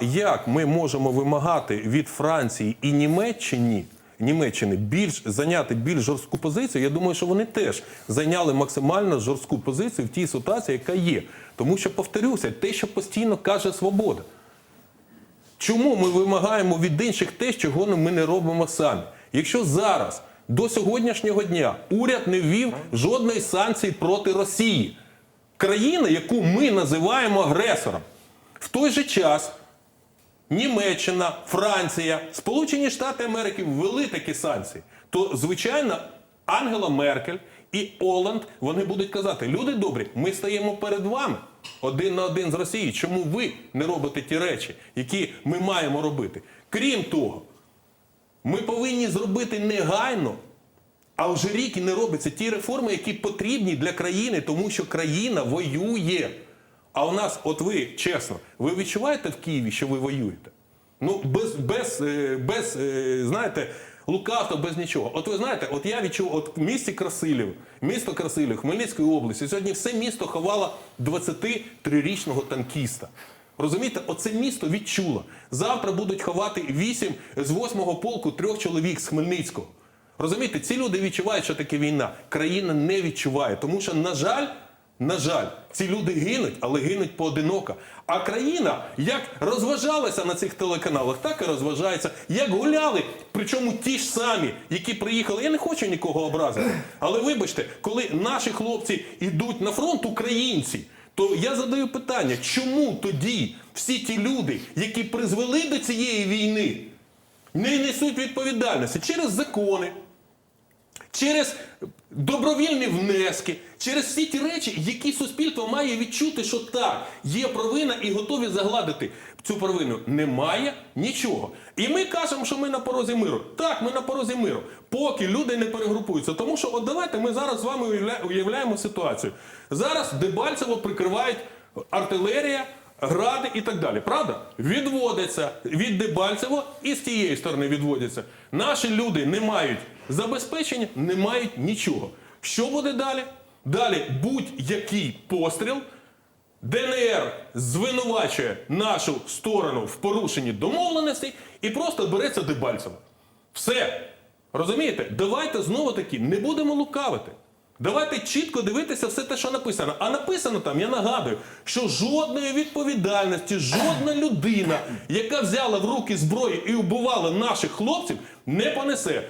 Як ми можемо вимагати від Франції і Німеччині, Німеччини більш зайняти більш жорстку позицію? Я думаю, що вони теж зайняли максимально жорстку позицію в тій ситуації, яка є. Тому що повторюся, те, що постійно каже свобода. Чому ми вимагаємо від інших те, чого ми не робимо самі? Якщо зараз до сьогоднішнього дня уряд не ввів жодної санкції проти Росії, країни, яку ми називаємо агресором, в той же час Німеччина, Франція, Сполучені Штати Америки ввели такі санкції, то звичайно Ангела Меркель і Оланд вони будуть казати: люди добрі, ми стаємо перед вами один на один з Росією. Чому ви не робите ті речі, які ми маємо робити? Крім того, ми повинні зробити негайно. А вже рік і не робиться ті реформи, які потрібні для країни, тому що країна воює. А у нас, от ви чесно, ви відчуваєте в Києві, що ви воюєте? Ну, без, без, е, без е, знаєте, лукавства, без нічого. От ви знаєте, от я відчув, от в місті Красилів, місто Красилів, Хмельницької області, сьогодні все місто ховало 23-річного танкіста. Розумієте, оце місто відчуло. Завтра будуть ховати 8 з 8-го полку трьох чоловік з Хмельницького. Розумієте, ці люди відчувають, що таке війна. Країна не відчуває, тому що, на жаль, на жаль, ці люди гинуть, але гинуть поодиноко. А країна як розважалася на цих телеканалах, так і розважається. Як гуляли, причому ті ж самі, які приїхали. Я не хочу нікого образити. Але вибачте, коли наші хлопці йдуть на фронт, українці. То я задаю питання, чому тоді всі ті люди, які призвели до цієї війни, не несуть відповідальності через закони, через добровільні внески, через всі ті речі, які суспільство має відчути, що так, є провина і готові загладити цю провину. Немає нічого. І ми кажемо, що ми на порозі миру. Так, ми на порозі миру, поки люди не перегрупуються. Тому що, от давайте ми зараз з вами уявля- уявляємо ситуацію. Зараз Дебальцево прикривають артилерія. Гради і так далі. Правда? Відводиться від Дебальцево і з тієї сторони відводяться. Наші люди не мають забезпечення, не мають нічого. Що буде далі? Далі будь-який постріл. ДНР звинувачує нашу сторону в порушенні домовленостей і просто береться Дебальцево. Все. Розумієте? Давайте знову таки не будемо лукавити. Давайте чітко дивитися все те, що написано. А написано там, я нагадую, що жодної відповідальності, жодна людина, яка взяла в руки зброю і вбивала наших хлопців, не понесе.